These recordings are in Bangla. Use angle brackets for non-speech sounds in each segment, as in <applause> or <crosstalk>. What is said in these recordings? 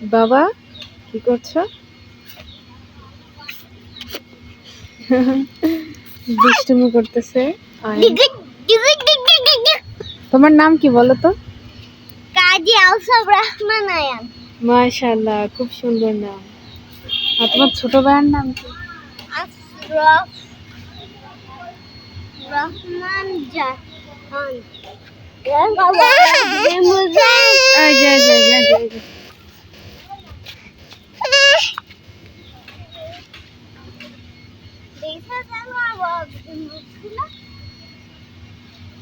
বাবা কি করছ? দুষ্টুমি করতেছে। তোমার নাম কি বলো তো? কাজী আউসাব রহমান আয়ান। মাশাআল্লাহ খুব সুন্দর নাম। আর তোমার ছোট ভাইয়ের নাম কি? আশরাফ রহমান জাহান <laughs> এই যে এই যে, এই যে, এই যে, এই যে।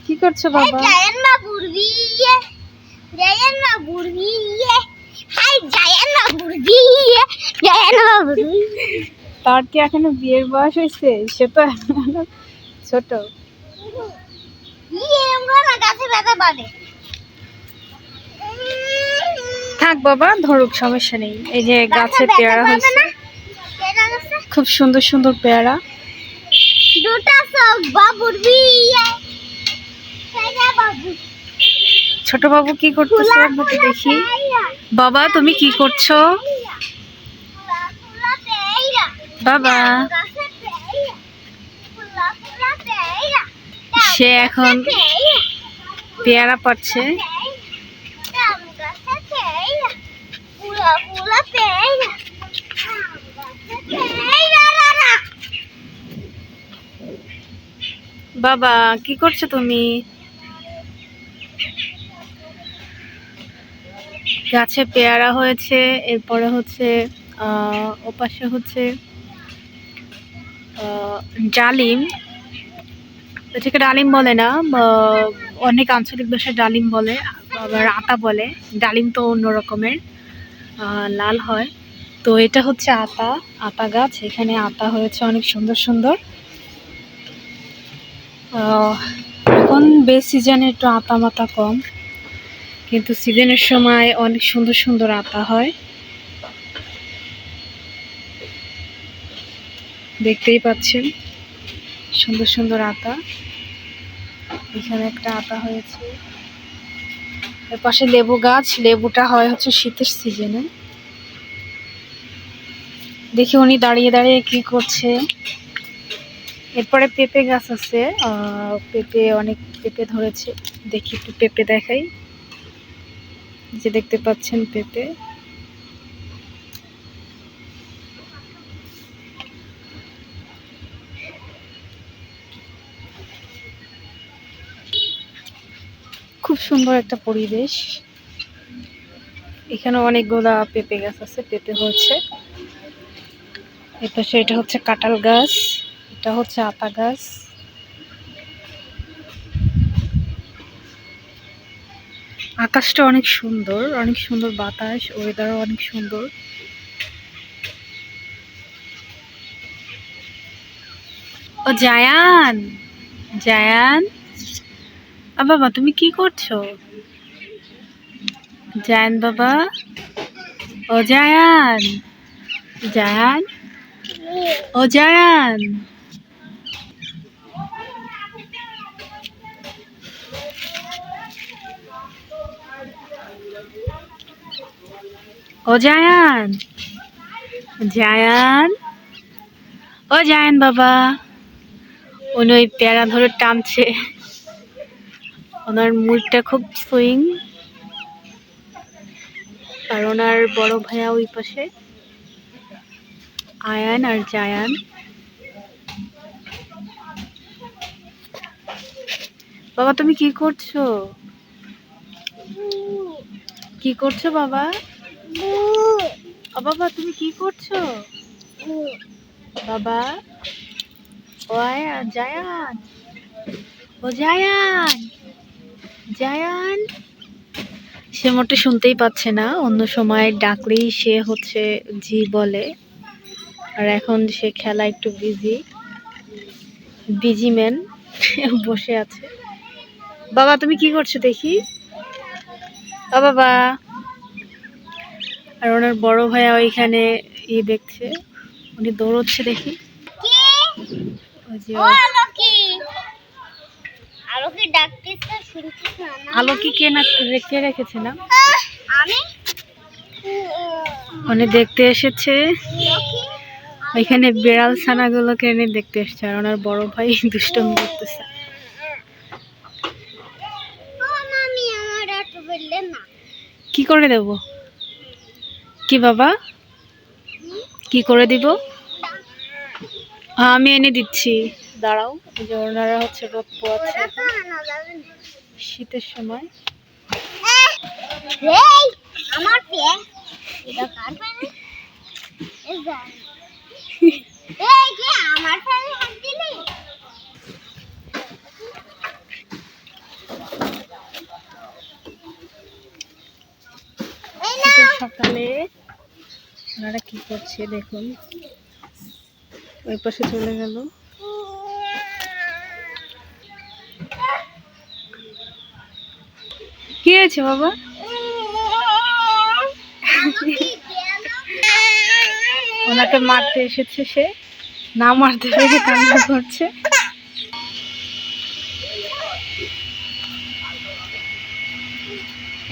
কি করছ বাবা Jayan mah burbiye. Jayan mah burbiye. Hai Jayan mah burbiye. Jayan mah burbiye. তার কি এখনও বিয়ের বয়স হয়েছে সে তো ছোট ইয়ে থাক বাবা ধরুক সমস্যা নেই এই যে গাছে পেয়ারা হয়েছে খুব সুন্দর সুন্দর পেয়ারা দুটা সব বাবুর বিয়ে ছোট বাবু কি করতেছে? আমাকে দেখি। বাবা তুমি কি করছ? বাবা। সে এখন পেয়ারা পাচ্ছে। বাবা কি করছ তুমি? গাছে পেয়ারা হয়েছে, এরপরে হচ্ছে ওপাশে হচ্ছে ডালিম। এটাকে ডালিম বলে না অনেক আঞ্চলিক ভাষায় ডালিম বলে, আবার আতা বলে। ডালিম তো অন্য রকমের লাল হয়। তো এটা হচ্ছে আতা আতা গাছ। এখানে আতা হয়েছে অনেক সুন্দর সুন্দর। এখন বেশ সিজনে একটু আতা মাতা কম, কিন্তু সিজনের সময় অনেক সুন্দর সুন্দর আতা হয়। দেখতেই পাচ্ছেন, সুন্দর সুন্দর আতা। এখানে একটা আতা হয়েছে। এর পাশে লেবু গাছ, লেবুটা হয় হচ্ছে শীতের সিজনে। দেখি উনি দাঁড়িয়ে দাঁড়িয়ে কি করছে। এরপরে পেঁপে গাছ আছে পেঁপে অনেক পেঁপে ধরেছে। দেখি একটু পেঁপে দেখাই। যে দেখতে পাচ্ছেন পেঁপে। খুব সুন্দর একটা পরিবেশ। এখানে অনেকগুলা পেঁপে গাছ আছে, পেঁপে হচ্ছে এপাশে এটা হচ্ছে কাঁঠাল গাছ। এটা হচ্ছে আতা গাছ। আকাশটা অনেক সুন্দর অনেক সুন্দর বাতাস ওয়েদারও অনেক সুন্দর। ও, জায়ান! জায়ান! বাবা, তুমি কি করছ? জায়ান, বাবা। ও, জায়ান! জায়ান! ও, জায়ান! ও জায়ান। জায়ান? ও জায়ান বাবা। উনি ওই পেয়ারা ধরে টানছে। ওনার মুডটা খুব সুইং। আর ওনার বড় ভাইয়া ওই পাশে। আয়ান আর জায়ান। বাবা, তুমি কি করছ? কি করছ বাবা? বাবা, তুমি কি করছ? বাবা, ও আয়ান, জায়ান। ও জায়ান জায়ান। সে মোটে শুনতেই পাচ্ছে না, অন্য সময় ডাকলেই সে হচ্ছে জি বলে। আর এখন সে খেলা একটু বিজি বিজি ম্যান বসে আছে। বাবা, তুমি কি করছ দেখি? বাবা। আর ওনার বড় ভাইয়া ওইখানে ই দেখছে উনি দৌড়চ্ছে দেখি? আলো কি কে না রেখে রেখেছে না? উনি দেখতে এসেছে। ওইখানে বিড়াল ছানাগুলোকে এনে দেখতে এসছে আর ওনার বড় ভাই দুষ্টমি করতেছে। কি করে দেব? কি বাবা? কি করে দিব? হ্যাঁ, আমি এনে দিচ্ছি। দাঁড়াও যে ওনারা হচ্ছে রোদ পোয়াচ্ছে শীতের সময়। আমার এটা কার পানি এই যা এই কি আমার পানি হাত দিলি এই না শীতের সকালে ওনারা কি করছে দেখুন। ওই পাশে চলে গেল। কি হয়েছে বাবা? ওনাকে মারতে এসেছে সে। না মারতে পেরে কান্না করছে।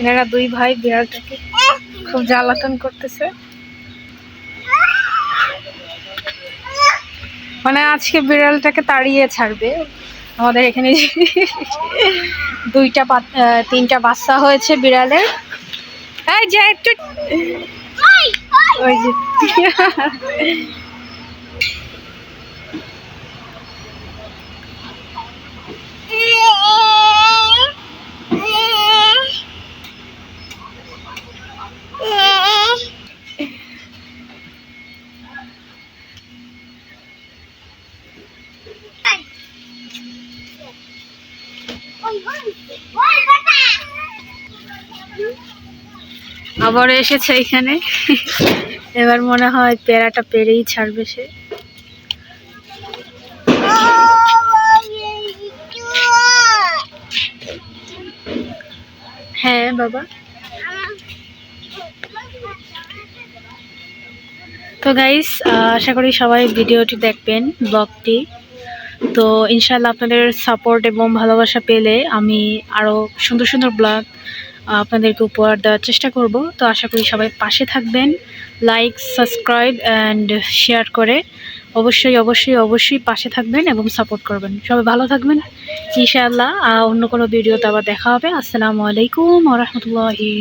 এনারা দুই ভাই বিড়ালটাকে খুব জ্বালাতন করতেছে। মানে আজকে বিড়ালটাকে তাড়িয়ে ছাড়বে। আমাদের এখানে দুইটা তিনটা বাচ্চা হয়েছে বিড়ালের। এই যে একটু ওই যে আবার এসেছে এখানে। এবার মনে হয় পেয়ারাটা পেরেই ছাড়বে সে। হ্যাঁ বাবা। তো গাইস আশা করি সবাই ভিডিওটি দেখবেন ব্লগটি তো ইনশাল্লাহ আপনাদের সাপোর্ট এবং ভালোবাসা পেলে আমি আরও সুন্দর সুন্দর ব্লগ আপনাদেরকে উপহার দেওয়ার চেষ্টা করব। তো আশা করি সবাই পাশে থাকবেন। লাইক সাবস্ক্রাইব অ্যান্ড শেয়ার করে অবশ্যই অবশ্যই অবশ্যই পাশে থাকবেন এবং সাপোর্ট করবেন। সবাই ভালো থাকবেন। ইনশাআল্লাহ অন্য কোনো ভিডিওতে আবার দেখা হবে। আসসালামু আলাইকুম রহমতুল্লাহি